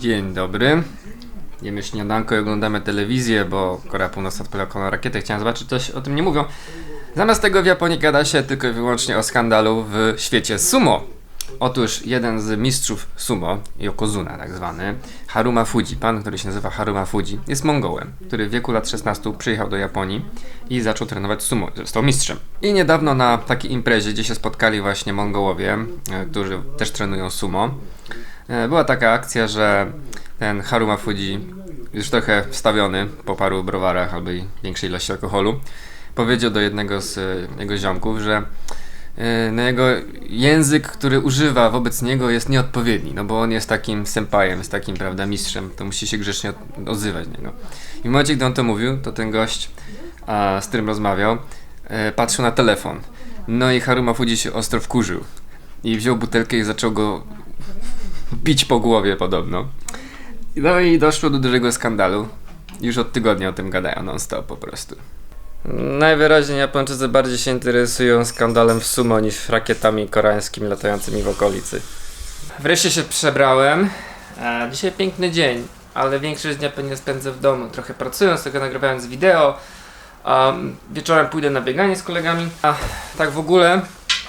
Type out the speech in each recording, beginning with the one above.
Dzień dobry. Jemy śniadanko i oglądamy telewizję, bo Korea Północna odpaliła na rakietę. Chciałem zobaczyć, coś o tym nie mówią. Zamiast tego w Japonii gada się tylko i wyłącznie o skandalu w świecie sumo. Otóż jeden z mistrzów sumo, Yokozuna tak zwany, Haruma Fuji, pan, który się nazywa Haruma Fuji, jest Mongołem, który w wieku lat 16 przyjechał do Japonii i zaczął trenować sumo, został mistrzem. I niedawno na takiej imprezie, gdzie się spotkali właśnie Mongołowie, e, którzy też trenują sumo, była taka akcja, że ten Haruma Fuji, już trochę wstawiony po paru browarach albo i większej ilości alkoholu, powiedział do jednego z e, jego ziomków, że e, no jego język, który używa wobec niego jest nieodpowiedni, no bo on jest takim senpajem, jest takim, prawda, mistrzem, to musi się grzecznie od- odzywać do niego. I w momencie, gdy on to mówił, to ten gość, a, z którym rozmawiał, e, patrzył na telefon. No i Haruma Fuji się ostro wkurzył i wziął butelkę i zaczął go bić po głowie podobno. No i doszło do dużego skandalu. Już od tygodnia o tym gadają non-stop po prostu. Najwyraźniej Japończycy bardziej się interesują skandalem w sumo niż rakietami koreańskimi latającymi w okolicy. Wreszcie się przebrałem. E, dzisiaj piękny dzień, ale większość dnia pewnie spędzę w domu. Trochę pracując, tylko nagrywając wideo. Um, wieczorem pójdę na bieganie z kolegami. A tak w ogóle,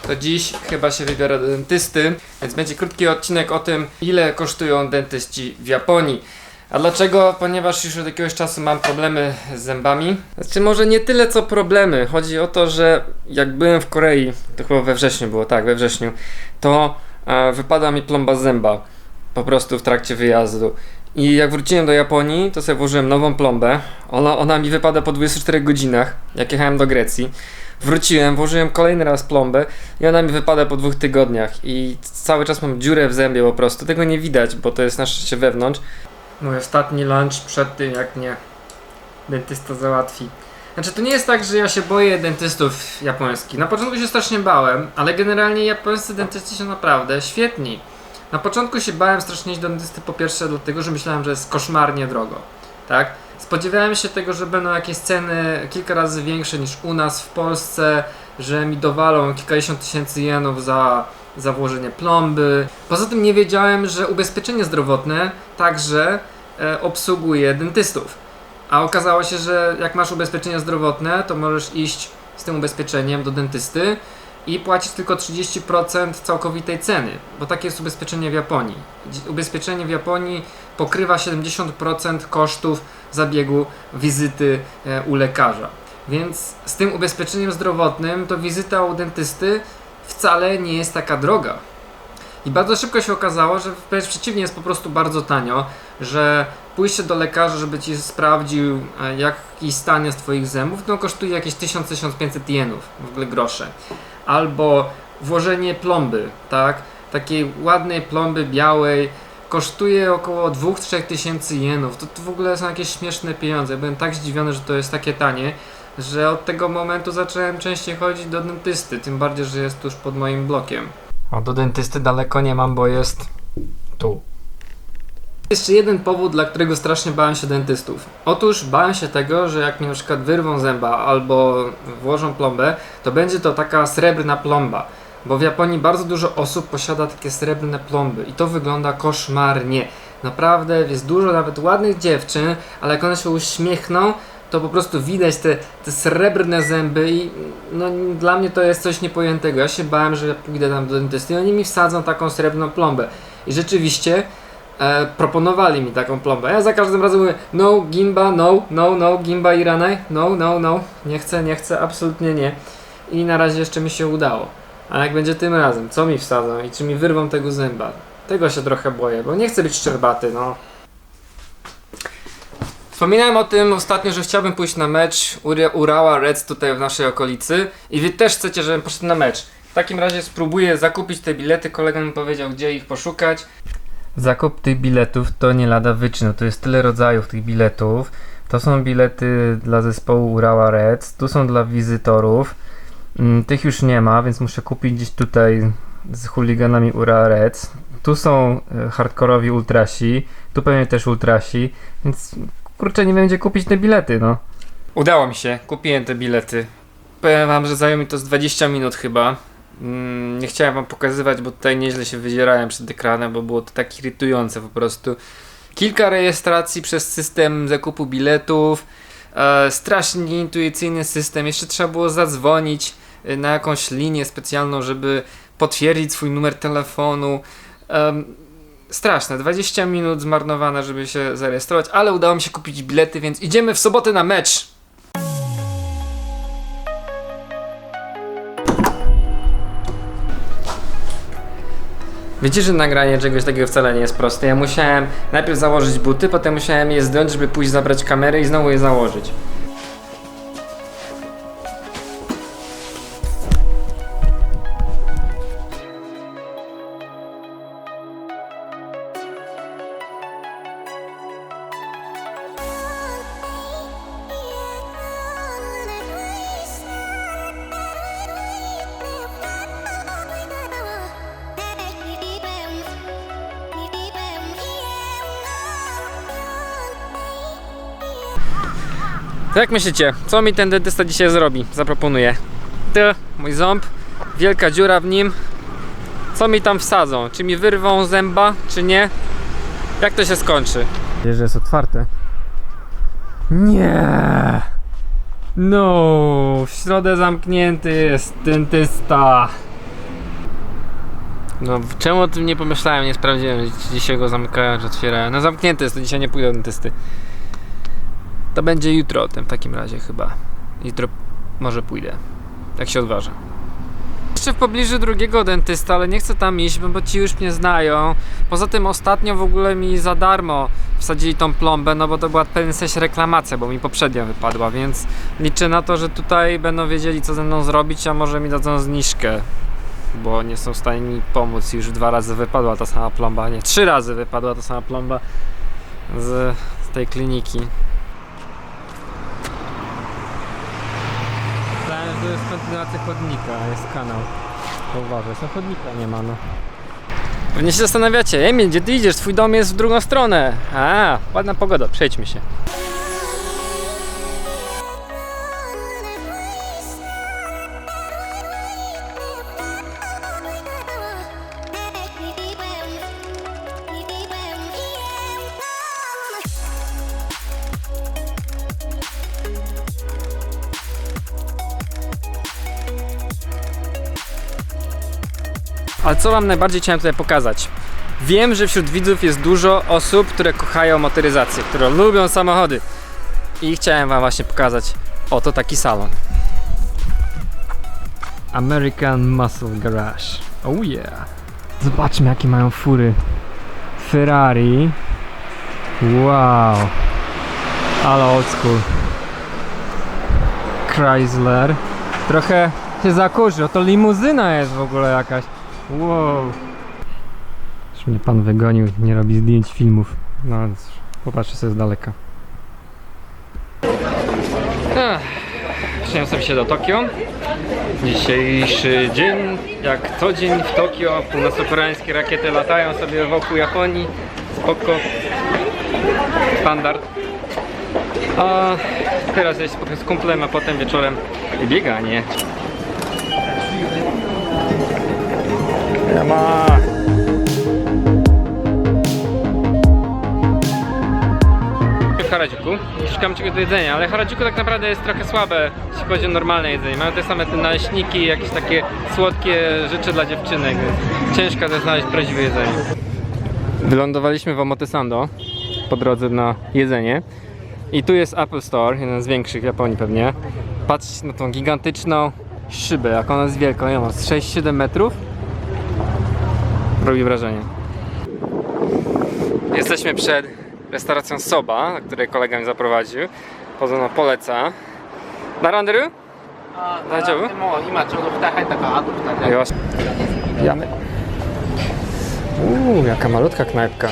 to dziś chyba się wybiorę do dentysty, więc będzie krótki odcinek o tym, ile kosztują dentyści w Japonii. A dlaczego? Ponieważ już od jakiegoś czasu mam problemy z zębami. Znaczy może nie tyle co problemy. Chodzi o to, że jak byłem w Korei, to chyba we wrześniu było, tak, we wrześniu, to e, wypadła mi plomba zęba. Po prostu w trakcie wyjazdu. I jak wróciłem do Japonii, to sobie włożyłem nową plombę. Ona, ona mi wypada po 24 godzinach, jak jechałem do Grecji. Wróciłem, włożyłem kolejny raz plombę i ona mi wypada po dwóch tygodniach. I cały czas mam dziurę w zębie po prostu. Tego nie widać, bo to jest na szczęście wewnątrz. Mój ostatni lunch przed tym, jak mnie dentysta załatwi. Znaczy, to nie jest tak, że ja się boję dentystów japońskich. Na początku się strasznie bałem, ale generalnie japońscy dentyści są naprawdę świetni. Na początku się bałem strasznie iść do dentysty po pierwsze dlatego, że myślałem, że jest koszmarnie drogo, tak? Spodziewałem się tego, że będą jakieś ceny kilka razy większe niż u nas w Polsce, że mi dowalą kilkadziesiąt tysięcy jenów za, za włożenie plomby. Poza tym nie wiedziałem, że ubezpieczenie zdrowotne także e, obsługuje dentystów. A okazało się, że jak masz ubezpieczenie zdrowotne, to możesz iść z tym ubezpieczeniem do dentysty i płacić tylko 30% całkowitej ceny, bo takie jest ubezpieczenie w Japonii. Ubezpieczenie w Japonii pokrywa 70% kosztów zabiegu wizyty e, u lekarza. Więc z tym ubezpieczeniem zdrowotnym to wizyta u dentysty wcale nie jest taka droga. I bardzo szybko się okazało, że wręcz przeciwnie jest po prostu bardzo tanio, że pójście do lekarza, żeby ci sprawdził e, jaki stan jest twoich zębów, no kosztuje jakieś 1000-1500 jenów, w ogóle grosze. Albo włożenie plomby, tak? Takiej ładnej plomby białej kosztuje około 2-3 tysięcy jenów. To, to w ogóle są jakieś śmieszne pieniądze. Byłem tak zdziwiony, że to jest takie tanie, że od tego momentu zacząłem częściej chodzić do dentysty, tym bardziej, że jest tuż pod moim blokiem. A do dentysty daleko nie mam, bo jest tu. Jeszcze jeden powód, dla którego strasznie bałem się dentystów. Otóż bałem się tego, że jak mi na przykład wyrwą zęba albo włożą plombę, to będzie to taka srebrna plomba. Bo w Japonii bardzo dużo osób posiada takie srebrne plomby i to wygląda koszmarnie. Naprawdę jest dużo nawet ładnych dziewczyn, ale jak one się uśmiechną, to po prostu widać te, te srebrne zęby i no dla mnie to jest coś niepojętego. Ja się bałem, że pójdę tam do dentysty i oni mi wsadzą taką srebrną plombę. I rzeczywiście e, proponowali mi taką plombę. Ja za każdym razem mówię no gimba, no, no, no, gimba iranai, no, no, no, nie chcę, nie chcę, absolutnie nie. I na razie jeszcze mi się udało. A jak będzie tym razem, co mi wsadzą i czy mi wyrwą tego zęba? Tego się trochę boję, bo nie chcę być szczerbaty, no. Wspominałem o tym ostatnio, że chciałbym pójść na mecz Urała Reds tutaj w naszej okolicy i wy też chcecie, żebym poszedł na mecz. W takim razie spróbuję zakupić te bilety, kolega mi powiedział, gdzie ich poszukać. Zakup tych biletów to nie lada wyczyn, to jest tyle rodzajów tych biletów. To są bilety dla zespołu Urała Reds, tu są dla wizytorów. Mm, Tych już nie ma, więc muszę kupić gdzieś tutaj z chuliganami Urała Reds. Tu są e, hardkorowi ultrasi, tu pewnie też ultrasi, więc kurczę nie wiem gdzie kupić te bilety, no. Udało mi się, kupiłem te bilety. Powiem wam, że zajęło mi to z 20 minut chyba. Mm, nie chciałem wam pokazywać, bo tutaj nieźle się wydzierałem przed ekranem, bo było to tak irytujące po prostu. kilka rejestracji przez system zakupu biletów, e, strasznie nieintuicyjny system, jeszcze trzeba było zadzwonić e, na jakąś linię specjalną, żeby potwierdzić swój numer telefonu. Em, straszne, 20 minut zmarnowane, żeby się zarejestrować, ale udało mi się kupić bilety, więc idziemy w sobotę na mecz. Wiecie, że nagranie czegoś takiego wcale nie jest proste. Ja musiałem najpierw założyć buty, potem musiałem je zdjąć, żeby pójść zabrać kamerę i znowu je założyć. To jak myślicie, co mi ten dentysta dzisiaj zrobi? Zaproponuje. To mój ząb, wielka dziura w nim. Co mi tam wsadzą? Czy mi wyrwą zęba, czy nie? Jak to się skończy? Wiesz, że jest otwarte. Nie. No, w środę zamknięty jest dentysta. No, czemu o tym nie pomyślałem, nie sprawdziłem, że dzisiaj go zamykają, czy otwierają. No zamknięty jest, to dzisiaj nie pójdę do dentysty. To będzie jutro o tym w takim razie chyba. Jutro może pójdę. Jak się odważę. Jeszcze w pobliżu drugiego dentysta, ale nie chcę tam iść, bo- ci już mnie znają. Poza tym ostatnio w ogóle mi za darmo wsadzili tą plombę, no bo to była w reklamacja, bo mi poprzednio wypadła, więc liczę na to, że tutaj będą wiedzieli co ze mną zrobić, a może mi dadzą zniżkę. Bo nie są w stanie mi pomóc. Już dwa razy wypadła ta sama plomba. Nie, trzy razy wypadła ta sama plomba z, z tej kliniki. Myślałem, że to jest kontynuacja chodnika, jest kanał. To uważaj, co chodnika nie ma, no. Pewnie się zastanawiacie, Emil, gdzie ty idziesz? Twój dom jest w drugą stronę. A, ładna pogoda, przejdźmy się. Ale co Wam najbardziej chciałem tutaj pokazać? Wiem, że wśród widzów jest dużo osób, które kochają motoryzację, które lubią samochody. I chciałem Wam właśnie pokazać oto taki salon. American Muscle Garage. Oh yeah. Zobaczmy jakie mają fury. Ferrari. Wow. Ale old school. Chrysler. Trochę się zakurzył. To limuzyna jest w ogóle jakaś. Wow. Już mnie pan wygonił, nie robi zdjęć filmów. No więc popatrzę sobie z daleka. Sobie się do Tokio. Dzisiejszy dzień, jak co dzień w Tokio, północno-koreańskie rakiety latają sobie wokół Japonii. Spoko. Standard. A teraz jest z kumplem, a potem wieczorem bieganie. Ma. W Harajuku szukam czegoś do jedzenia, ale Harajuku tak naprawdę jest trochę słabe, jeśli chodzi o normalne jedzenie. Mają te same te naleśniki, jakieś takie słodkie rzeczy dla dziewczynek, więc ciężko jest znaleźć prawdziwe jedzenie. Wylądowaliśmy w Omotesando po drodze na jedzenie. I tu jest Apple Store, jeden z większych w Japonii pewnie. Patrzcie na tą gigantyczną szybę, jak ona jest wielka, nie z 6-7 metrów robi wrażenie. Jesteśmy przed restauracją Soba, na której kolega mnie zaprowadził. Pozono poleca. Naranderu? 大丈夫でも今ちょうど2人入ったからあと2人で Już. Jamy. Uuu, jaka malutka knajpka.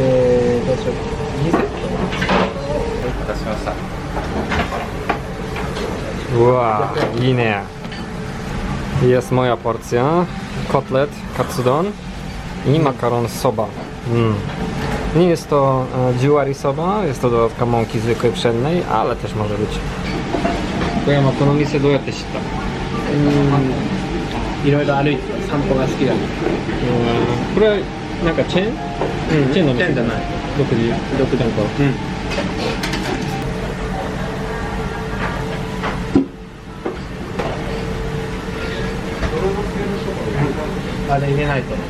えー、どうしよう2セットはい出しました Wow, i nie. Jest moja porcja. Kotlet katsudon i makaron soba. Mm. Nie jest to e, dziuari soba, jest to dodatka mąki zwykłej pszennej, ale też może być. 小山この店どうやって知ったうんいろいろ歩いてた散歩が好きだうんこれはなんかチェーン、うん、チェーンの店じゃない独自独店かうん ale nie najpierw.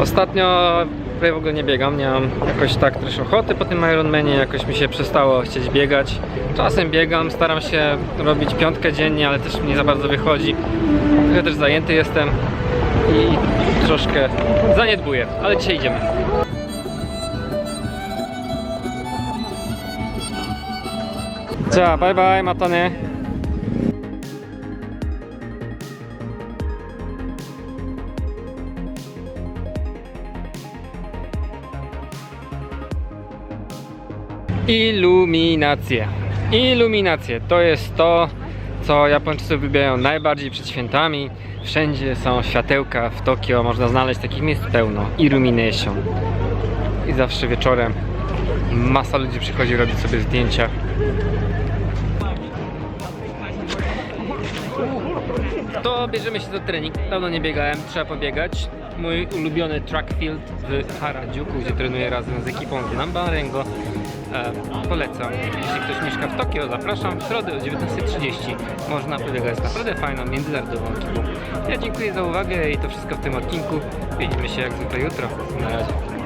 Ostatnio prawie w ogóle nie biegam, nie mam jakoś tak też ochoty po tym Ironmanie, jakoś mi się przestało chcieć biegać. Czasem biegam, staram się robić piątkę dziennie, ale też mi nie za bardzo wychodzi. Ja też zajęty jestem i troszkę zaniedbuję, ale dzisiaj idziemy. Ciao, bye bye, matane. Iluminacje. Iluminacje to jest to, co Japończycy lubią najbardziej przed świętami. Wszędzie są światełka w Tokio, można znaleźć takich miejsc pełno. Illumination. I zawsze wieczorem masa ludzi przychodzi robić sobie zdjęcia. To bierzemy się za trening. Dawno nie biegałem, trzeba pobiegać. Mój ulubiony track field w Harajuku, gdzie trenuję razem z ekipą z Nambarengo. E, polecam. Jeśli ktoś mieszka w Tokio, zapraszam w środę o 19.30. Można pobiegać z naprawdę fajną, międzynarodową ekipą. Ja dziękuję za uwagę i to wszystko w tym odcinku. Widzimy się jak zwykle jutro. Na razie.